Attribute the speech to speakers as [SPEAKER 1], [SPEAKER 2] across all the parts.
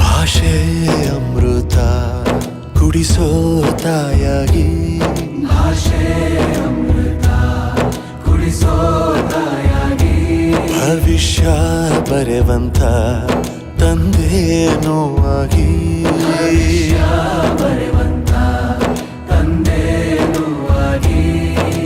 [SPEAKER 1] ಭಾಷೆ ಅಮೃತ ಕುಡಿಸೋ ತಾಯಾಗಿ. ಭವಿಷ್ಯ ಬರೆವಂತ ತಂದೇನೋ ಆಗಿ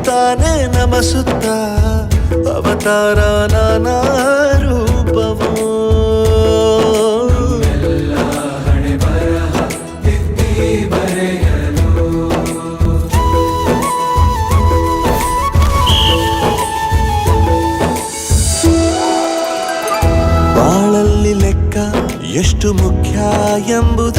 [SPEAKER 1] ಇರುತ್ತಾನೆ ನಮಸುತ್ತ. ಅವತಾರ ನಾನಾ ರೂಪವೋ. ಬಾಳಲ್ಲಿ ಲೆಕ್ಕ ಎಷ್ಟು ಮುಖ್ಯ ಎಂಬುದ.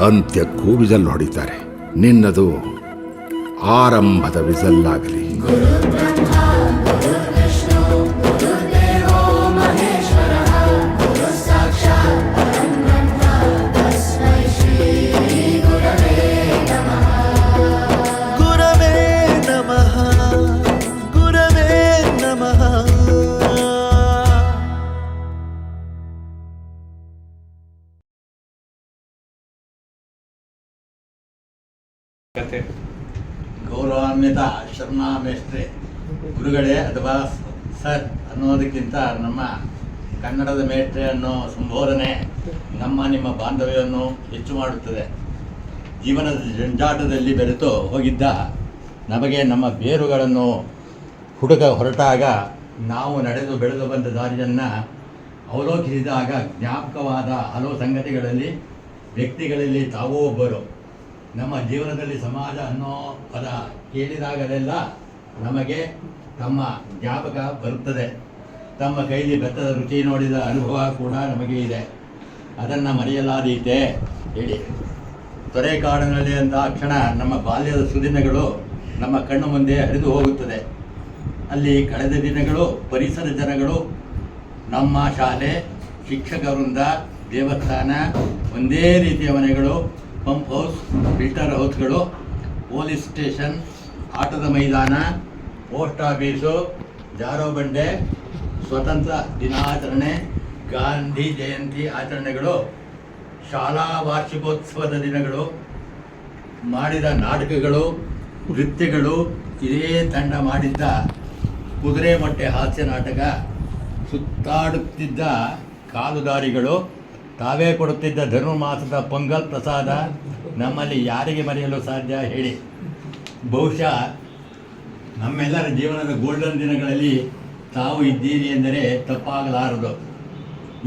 [SPEAKER 2] ಅಂತ್ಯಕ್ಕೂ ವಿಜಲ್ ಹೊಡಿತಾರೆ ನಿನ್ನದು ಆರಂಭದ ವಿಸಲ್
[SPEAKER 3] ಗೌರವಾನ್ವಿತ ಶರ್ಮಾ ಮೇಷ್ಟ್ರೆ ಗುರುಗಳೇ ಅಥವಾ ಸರ್ ಅನ್ನೋದಕ್ಕಿಂತ ನಮ್ಮ ಕನ್ನಡದ ಮೇಸ್ತ್ರಿ ಅನ್ನೋ ಸಂಬೋಧನೆ ನಮ್ಮ ನಿಮ್ಮ ಬಾಂಧವ್ಯವನ್ನು ಹೆಚ್ಚು ಮಾಡುತ್ತದೆ. ಜೀವನದ ಜಂಜಾಟದಲ್ಲಿ ಬೆರೆತು ಹೋಗಿದ್ದ ನಮಗೆ ನಮ್ಮ ಬೇರುಗಳನ್ನು ಹುಡುಕ ಹೊರಟಾಗ ನಾವು ನಡೆದು ಬೆಳೆದು ಬಂದ ದಾರಿಯನ್ನು ಅವಲೋಕಿಸಿದಾಗ ಜ್ಞಾಪಕವಾದ ಹಲವು ಸಂಗತಿಗಳಲ್ಲಿ ವ್ಯಕ್ತಿಗಳಲ್ಲಿ ತಾವೂ ಒಬ್ಬರು. ನಮ್ಮ ಜೀವನದಲ್ಲಿ ಸಮಾಜ ಅನ್ನೋ ಪದ ಕೇಳಿದಾಗಲೆಲ್ಲ ನಮಗೆ ತಮ್ಮ ಜ್ಞಾಪಕ ಬರುತ್ತದೆ. ತಮ್ಮ ಕೈಲಿ ಬೆತ್ತದ ರುಚಿ ನೋಡಿದ ಅನುಭವ ಕೂಡ ನಮಗೆ ಇದೆ. ಅದನ್ನು ಮರೆಯಲಾದೀತೆ ಹೇಳಿ. ತೊರೆಕಾಡಿನಲ್ಲಿ ಅಂತ ಕ್ಷಣ ನಮ್ಮ ಬಾಲ್ಯದ ಸುದಿನಗಳು ನಮ್ಮ ಕಣ್ಣು ಮುಂದೆ ಹರಿದು ಹೋಗುತ್ತದೆ. ಅಲ್ಲಿ ಕಳೆದ ದಿನಗಳು, ಪರಿಸರ ಜನಗಳು, ನಮ್ಮ ಶಾಲೆ, ಶಿಕ್ಷಕ ವೃಂದ, ದೇವಸ್ಥಾನ, ಒಂದೇ ರೀತಿಯ ಮನೆಗಳು ಪಂಪ್ ಹೌಸ್, ಫಿಲ್ಟರ್ ಹೌಸ್ಗಳು, ಪೊಲೀಸ್ ಸ್ಟೇಷನ್, ಆಟದ ಮೈದಾನ, ಪೋಸ್ಟ್ ಆಫೀಸು, ಜಾರೋ ಬಂಡೆ, ಸ್ವತಂತ್ರ ದಿನಾಚರಣೆ, ಗಾಂಧಿ ಜಯಂತಿ ಆಚರಣೆಗಳು, ಶಾಲಾ ವಾರ್ಷಿಕೋತ್ಸವದ ದಿನಗಳು, ಮಾಡಿದ ನಾಟಕಗಳು, ನೃತ್ಯಗಳು, ಇದೇ ತಂಡ ಮಾಡಿದ್ದ ಕುದುರೆ ಮೊಟ್ಟೆ ಹಾಸ್ಯ ನಾಟಕ, ಸುತ್ತಾಡುತ್ತಿದ್ದ ಕಾಲುದಾರಿಗಳು ತಾವೇ ಕೊಡುತ್ತಿದ್ದ ಧನುರ್ಮಾಸದ ಪೊಂಗಲ್ ಪ್ರಸಾದ ನಮ್ಮಲ್ಲಿ ಯಾರಿಗೆ ಮರೆಯಲು ಸಾಧ್ಯ ಹೇಳಿ. ಬಹುಶಃ ನಮ್ಮೆಲ್ಲರ ಜೀವನದ ಗೋಲ್ಡನ್ ದಿನಗಳಲ್ಲಿ ತಾವು ಇದ್ದೀರಿ ಎಂದರೆ ತಪ್ಪಾಗಲಾರದು.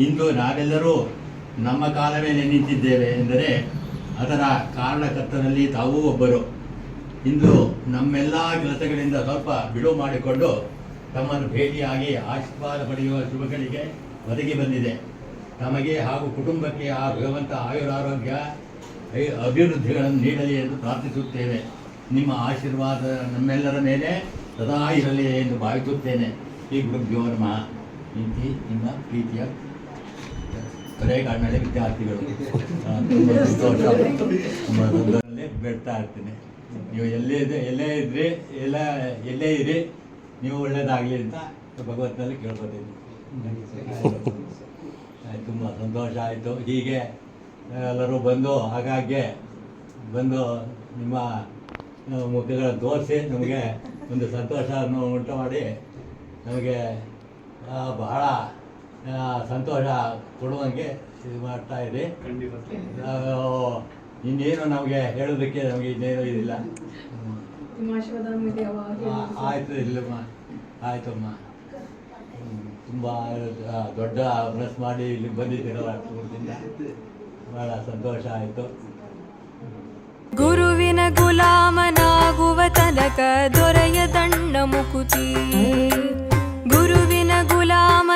[SPEAKER 3] ಇಂದು ನಾವೆಲ್ಲರೂ ನಮ್ಮ ಕಾಲ ಮೇಲೆ ನಿಂತಿದ್ದೇವೆ ಎಂದರೆ ಅದರ ಕಾರಣಕರ್ತರಲ್ಲಿ ತಾವೂ ಒಬ್ಬರು. ಇಂದು ನಮ್ಮೆಲ್ಲ ಕೆಲಸಗಳಿಂದ ಸ್ವಲ್ಪ ಬಿಡುವು ಮಾಡಿಕೊಂಡು ತಮ್ಮನ್ನು ಭೇಟಿಯಾಗಿ ಆಶೀರ್ವಾದ ಪಡೆಯುವ ಶುಭಗಳಿಗೆ ಒದಗಿ ಬಂದಿದೆ. ತಮಗೆ ಹಾಗೂ ಕುಟುಂಬಕ್ಕೆ ಆ ಭಗವಂತ ಆಯುರಾರೋಗ್ಯ ಅಭಿವೃದ್ಧಿಗಳನ್ನು ನೀಡಲಿ ಎಂದು ಪ್ರಾರ್ಥಿಸುತ್ತೇವೆ ನಿಮ್ಮ ಆಶೀರ್ವಾದ ನಮ್ಮೆಲ್ಲರ ಮೇಲೆ ಸದಾ ಇರಲಿ ಎಂದು ಭಾವಿಸುತ್ತೇನೆ. ಈ ಗುರುಭ್ಯೋ ನಮಃ. ಇಂತಿ ನಿಮ್ಮ ಪ್ರೀತಿಯ ಕೊನೆಗಾಡಿನಲ್ಲಿ ವಿದ್ಯಾರ್ಥಿಗಳು. ತುಂಬ ಸಂತೋಷ. ತುಂಬ ಸಂತೋಷದಲ್ಲಿ ಬೇಡ್ತಾ ಇರ್ತೀನಿ. ನೀವು ಎಲ್ಲೇ ಇದೆ ಎಲ್ಲೇ ಇದ್ರಿ, ಎಲ್ಲ, ಎಲ್ಲೇ ಇರಿ, ನೀವು ಒಳ್ಳೇದಾಗಲಿ ಅಂತ ಭಗವಂತನಲ್ಲಿ ಕೇಳ್ಕೊತೀನಿ. ತುಂಬ ಸಂತೋಷ ಆಯಿತು. ಹೀಗೆ ಎಲ್ಲರೂ ಬಂದು ಆಗಾಗ್ಗೆ ಬಂದು ನಿಮ್ಮ ಮುಖಗಳ ಮುಖಗಳನ್ನು ತೋರಿಸಿ ನಮಗೆ ಒಂದು ಸಂತೋಷವನ್ನು ಉಂಟು ಮಾಡಿ. ನಮಗೆ ಬಹಳ ಸಂತೋಷ ಕೊಡುವಂಗೆ ಇದು ಮಾಡ್ತಾ ಇದೆ ಇನ್ನೇನು ನಮಗೆ ಹೇಳೋದಕ್ಕೆ ನಮಗೆ ಇನ್ನೇನು ಇದಿಲ್ಲ. ಆಯ್ತು ಇಲ್ಲಮ್ಮ. ಆಯ್ತಮ್ಮ. ತುಂಬ ದೊಡ್ಡ ಬ್ರಸ್ ಮಾಡಿ ಇಲ್ಲಿ ಬಂದಿದ್ದೀರಲ್ಲ ಅಷ್ಟೂರ್ದಿಂದ ಬಹಳ ಸಂತೋಷ ಆಯಿತು.
[SPEAKER 4] ಗುರುವಿನ ಗುಲಾಮನಾಗುವ ತನಕ ದೊರೆಯದಣ್ಣ ಮುಕುತಿ. ಗುರುವಿನ ಗುಲಾಮ